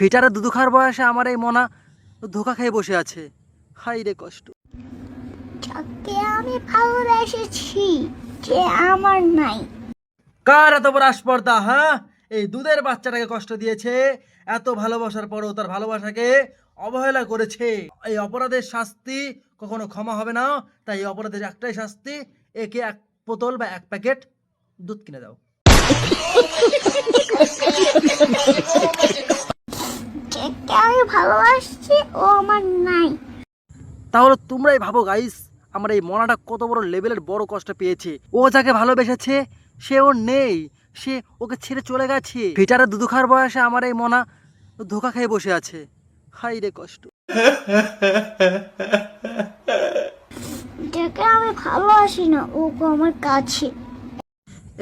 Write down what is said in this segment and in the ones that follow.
ফিটারে দুধু খাওয়ার বয়সে আমার এই মনা ধোকা খেয়ে বসে আছে। হাই রে কষ্ট। যাকে আমি ভালোবেসেছি যে আমার নাই। কার এত বড় আসপর্দা হ্যাঁ? এই দুধের বাচ্চাটাকে কষ্ট দিয়েছে এত ভালোবাসার পরেও তার ভালোবাসাকে অবহেলা করেছে। এই অপরাধের শাস্তি কখনো ক্ষমা হবে না তাই এই অপরাধের একটাই শাস্তি একে এক বোতল বা এক প্যাকেট দুধ কিনে দাও যাকে আমি ভালোবাসছি ও আমার নাই তাহলে তোমরাই ভাবো গাইস আমার এই মনাটা কত বড় লেভেলের বড় কষ্ট পেয়েছে। ও যাকে ভালোবেসেছে সে ওর নেই সে ওকে ছেড়ে চলে গেছে। ফিটারে দুধু খাওয়ার বয়সে আমার এই মনা ধোকা খেয়ে বসে আছে। হাই রে কষ্ট। যাকে আমি ভালোবাসি না ও আমার কাছে।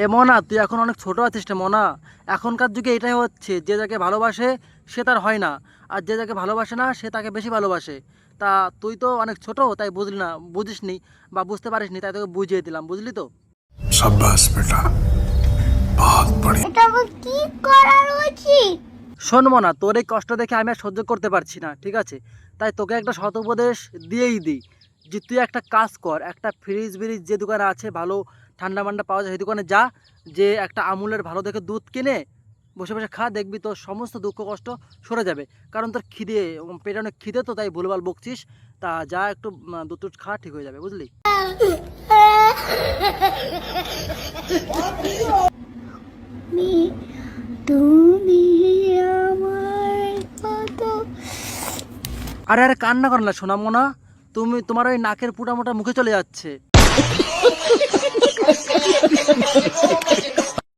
এ মনা তুই এখন অনেক ছোট আছিস রে মনা। এখনকার যুগে এটাই হচ্ছে যে যাকে ভালোবাসে সে তার হয় না। আর যে যাকে ভালোবাসে না সে তাকে বেশি ভালোবাসে। তা তুই তো অনেক ছোট তাই বুঝলি না বুঝিস নি বা বুঝতে পারিস নি তাই তোকে বুঝিয়ে দিলাম বুঝলি তো? শোন মনা তোর এই কষ্ট দেখে আমি আর সহ্য করতে পারছি না ঠিক আছে? তাই তোকে একটা শত উপদেশ দিয়েই দিই। যে তুই একটা কাজ কর একটা ফ্রিজ ব্রিজ যে দোকানে আছে ভালো ঠান্ডা মান্ডা পাওয়া যায় সেই দোকানে যা যে একটা আমুলের ভালো দেখে দুধ কিনে বসে বসে খা দেখবি তোর সমস্ত দুঃখ কষ্ট সরে যাবে। কারণ তোর খিদে পেটে অনেক খিদে তো তাই ভুলভাল বকছিস। তা যা একটু দুধ টুধ খা ঠিক হয়ে যাবে বুঝলি? তুমি তুমি আমার আরে আরে কান্না কর না মোনা তুমি তোমার ওই নাকের পুটা মোটা মুখে চলে যাচ্ছে।